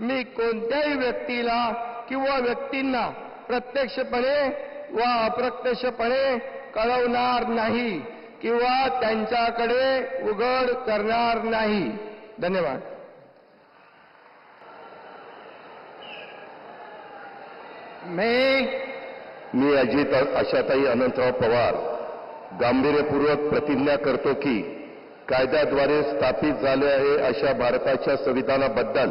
मी कोणत्याही व्यक्तीला किंवा व्यक्तींना प्रत्यक्षपणे व अप्रत्यक्षपणे कळवणार नाही किंवा त्यांच्याकडे उघड करणार नाही. धन्यवाद. मी मी अजित आशाताई अनंतराव पवार गांभीर्यपूर्वक प्रतिज्ञा करतो की कायद्याद्वारे स्थापित झाले आहे अशा भारताच्या संविधानाबद्दल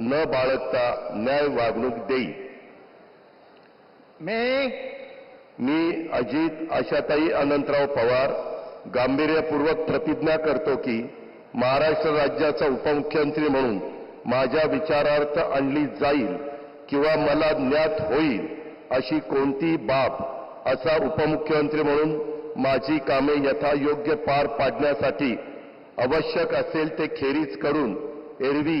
न बाळगता न्याय वागणूक देईल मी मी अजित आशाताई अनंतराव पवार गांभीर्यपूर्वक प्रतिज्ञा करतो की महाराष्ट्र राज्याचा उपमुख्यमंत्री म्हणून माझ्या विचारार्थ आणली जाईल किंवा मला ज्ञात होईल अशी कोणतीही बाब असा उपमुख्यमंत्री म्हणून माझी कामे यथायोग्य पार पाडण्यासाठी आवश्यक असेल ते खेरीज करून एरवी